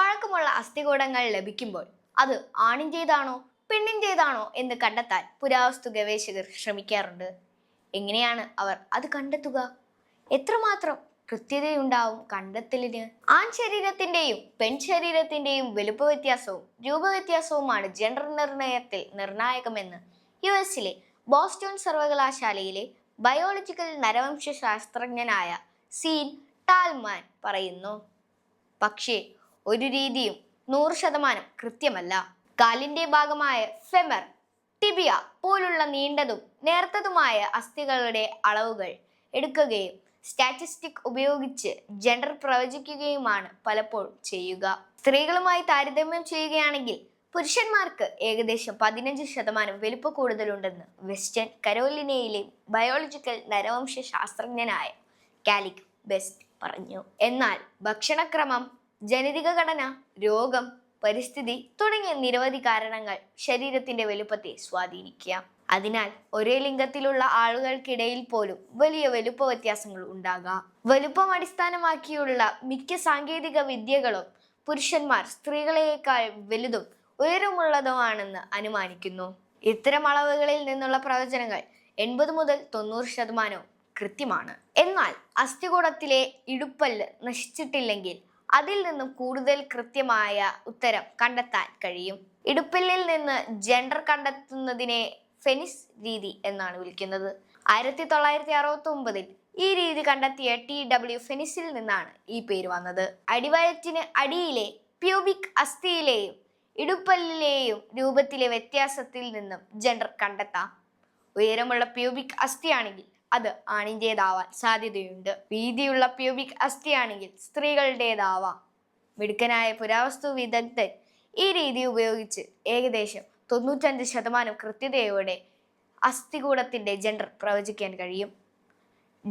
അസ്ഥികൂടങ്ങൾ ലഭിക്കുമ്പോൾ അത് ആണിന്റേതാണോ പെണ്ണിന്റേതാണോ എന്ന് കണ്ടെത്താൻ പുരാവസ്തു ഗവേഷകർ ശ്രമിക്കാറുണ്ട്. എങ്ങനെയാണ് അവർ അത് കണ്ടെത്തുക? എത്രമാത്രം കൃത്യതയുണ്ടാവും കണ്ടെത്തലിന്? ആൺ ശരീരത്തിന്റെയും പെൺ ശരീരത്തിന്റെയും വലുപ്പ വ്യത്യാസവും രൂപവ്യത്യാസവുമാണ് ജെൻഡർ നിർണയത്തിൽ നിർണായകമെന്ന് യു എസിലെ ബോസ്റ്റൺ സർവകലാശാലയിലെ ബയോളജിക്കൽ നരവംശ ശാസ്ത്രജ്ഞനായ സീൻ ടാൽമാൻ പറയുന്നു. പക്ഷേ ഒരു രീതിയും നൂറ് ശതമാനം കൃത്യമല്ല. കാലിന്റെ ഭാഗമായ ഫെമർ ടിബിയ പോലുള്ള നീണ്ടതും നേർത്തതുമായ അസ്ഥികളുടെ അളവുകൾ എടുക്കുകയും സ്റ്റാറ്റിസ്റ്റിക് ഉപയോഗിച്ച് ജെൻഡർ പ്രവചിക്കുകയുമാണ് പലപ്പോഴും ചെയ്യുക. സ്ത്രീകളുമായി താരതമ്യം ചെയ്യുകയാണെങ്കിൽ പുരുഷന്മാർക്ക് ഏകദേശം പതിനഞ്ച് ശതമാനം വലുപ്പ കൂടുതലുണ്ടെന്ന് വെസ്റ്റേൺ കരോലിനയിലെ ബയോളജിക്കൽ നരവംശ ശാസ്ത്രജ്ഞനായ കാലിക് ബെസ്റ്റ് പറഞ്ഞു. എന്നാൽ ഭക്ഷണക്രമം ജനിതക ഘടന രോഗം പരിസ്ഥിതി തുടങ്ങിയ നിരവധി കാരണങ്ങൾ ശരീരത്തിന്റെ വലുപ്പത്തെ സ്വാധീനിക്കുക. അതിനാൽ ഒരേ ലിംഗത്തിലുള്ള ആളുകൾക്കിടയിൽ പോലും വലിയ വലുപ്പ വ്യത്യാസങ്ങൾ ഉണ്ടാകാം. വലുപ്പം അടിസ്ഥാനമാക്കിയുള്ള മിക്ക സാങ്കേതിക വിദ്യകളും പുരുഷന്മാർ സ്ത്രീകളെക്കാൾ വലുതും ഉയരമുള്ളതുമാണെന്ന് അനുമാനിക്കുന്നു. ഇത്തരം അളവുകളിൽ നിന്നുള്ള പ്രവചനങ്ങൾ എൺപത് മുതൽ തൊണ്ണൂറ് ശതമാനവും കൃത്യമാണ്. എന്നാൽ അസ്ഥികൂടത്തിലെ ഇടുപ്പല്ല് നശിച്ചിട്ടില്ലെങ്കിൽ അതിൽ നിന്നും കൂടുതൽ കൃത്യമായ ഉത്തരം കണ്ടെത്താൻ കഴിയും. ഇടുപ്പല്ലിൽ നിന്ന് ജെൻഡർ കണ്ടെത്തുന്നതിനെ ഫെനിസ് രീതി എന്നാണ് വിളിക്കുന്നത്. ആയിരത്തി തൊള്ളായിരത്തി അറുപത്തി ഒമ്പതിൽ ഈ രീതി കണ്ടെത്തിയ ടി ഡബ്ല്യു ഫെനിസിൽ നിന്നാണ് ഈ പേര് വന്നത്. അടിവയറ്റിന് അടിയിലെ പ്യൂബിക് അസ്ഥിയിലെയും ഇടുപ്പല്ലിലെയും രൂപത്തിലെ വ്യത്യാസത്തിൽ നിന്നും ജെൻഡർ കണ്ടെത്താം. ഉയരമുള്ള പ്യൂബിക് അസ്ഥിയാണെങ്കിൽ അത് ആണിന്റേതാവാൻ സാധ്യതയുണ്ട്. വീതിയുള്ള പ്യൂബിക് അസ്ഥിയാണെങ്കിൽ സ്ത്രീകളുടേതാവാം. മിടുക്കനായ പുരാവസ്തു വിദഗ്ധൻ ഈ രീതി ഉപയോഗിച്ച് ഏകദേശം തൊണ്ണൂറ്റഞ്ച് ശതമാനം കൃത്യതയോടെ അസ്ഥികൂടത്തിന്റെ ജെൻഡർ പ്രവചിക്കാൻ കഴിയും.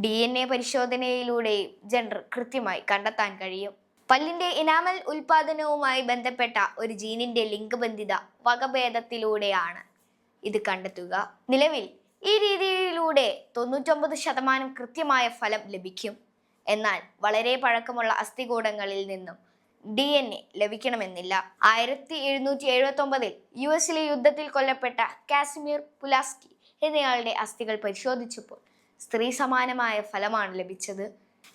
ഡി എൻ എ പരിശോധനയിലൂടെയും ജെൻഡർ കൃത്യമായി കണ്ടെത്താൻ കഴിയും. പല്ലിന്റെ ഇനാമൽ ഉൽപാദനവുമായി ബന്ധപ്പെട്ട ഒരു ജീനിന്റെ ലിംഗബന്ധിത വകഭേദത്തിലൂടെയാണ് ഇത് കണ്ടെത്തുക. നിലവിൽ ഈ രീതിയിലൂടെ തൊണ്ണൂറ്റൊമ്പത് ശതമാനം കൃത്യമായ ഫലം ലഭിക്കും. എന്നാൽ വളരെ പഴക്കമുള്ള അസ്ഥികൂടങ്ങളിൽ നിന്നും ഡി എൻ എ ലഭിക്കണമെന്നില്ല. ആയിരത്തി എഴുന്നൂറ്റി എഴുപത്തി ഒമ്പതിൽ യു എസിലെ യുദ്ധത്തിൽ കൊല്ലപ്പെട്ട കാശ്മീർ പുലാസ്കി എന്നയാളുടെ അസ്ഥികൾ പരിശോധിച്ചപ്പോൾ സ്ത്രീ സമാനമായ ഫലമാണ് ലഭിച്ചത്.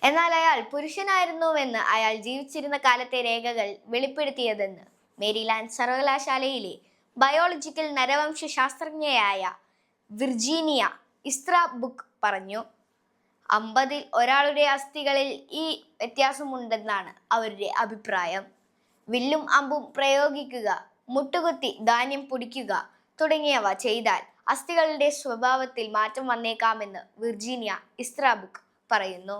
എന്നാൽ അയാൾ പുരുഷനായിരുന്നുവെന്ന് അയാൾ ജീവിച്ചിരുന്ന കാലത്തെ രേഖകൾ വെളിപ്പെടുത്തിയതെന്ന് മേരിലാൻഡ് സർവകലാശാലയിലെ ബയോളജിക്കൽ നരവംശ ശാസ്ത്രജ്ഞയായ വിർജീനിയ ഇസ്ത്ര ബുക്ക് പറഞ്ഞു. അമ്പതിൽ ഒരാളുടെ അസ്ഥികളിൽ ഈ വ്യത്യാസമുണ്ടെന്നാണ് അവരുടെ അഭിപ്രായം. വില്ലും അമ്പും പ്രയോഗിക്കുക മുട്ടുകുത്തി ധാന്യം പൊടിക്കുക തുടങ്ങിയവ ചെയ്താൽ അസ്ഥികളുടെ സ്വഭാവത്തിൽ മാറ്റം വന്നേക്കാമെന്ന് വിർജീനിയ ഇസ്ത്രാബുക്ക് പറയുന്നു.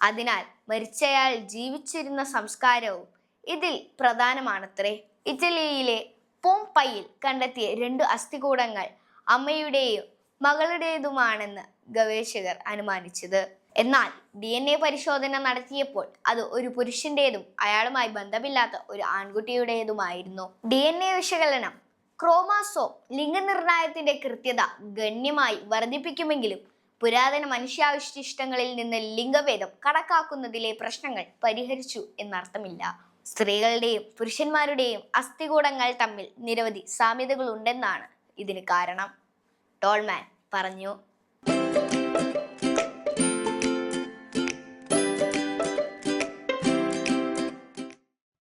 അതിനാൽ മരിച്ചയാൾ ജീവിച്ചിരുന്ന സംസ്കാരവും ഇതിൽ പ്രധാനമാണത്രേ. ഇറ്റലിയിലെ പോംപയിൽ കണ്ടെത്തിയ രണ്ട് അസ്ഥികൂടങ്ങൾ അമ്മയുടെയും മകളുടേതുമാണെന്ന് ഗവേഷകർ അനുമാനിച്ചത്. എന്നാൽ ഡി എൻ എ പരിശോധന നടത്തിയപ്പോൾ അത് ഒരു പുരുഷന്റേതും അയാളുമായി ബന്ധമില്ലാത്ത ഒരു ആൺകുട്ടിയുടേതുമായിരുന്നു. ഡി എൻ എ വിശകലനം ക്രോമാസോം ലിംഗനിർണയത്തിന്റെ കൃത്യത ഗണ്യമായി വർദ്ധിപ്പിക്കുമെങ്കിലും പുരാതന മനുഷ്യാവശിഷ്ടങ്ങളിൽ നിന്ന് ലിംഗഭേദം കണക്കാക്കുന്നതിലെ പ്രശ്നങ്ങൾ പരിഹരിച്ചു എന്നർത്ഥമില്ല. സ്ത്രീകളുടെയും പുരുഷന്മാരുടെയും അസ്ഥികൂടങ്ങൾ തമ്മിൽ നിരവധി സാമ്യതകളുണ്ടെന്നാണ് ഇതിന് കാരണം. ടോൾമാൻ പറഞ്ഞു.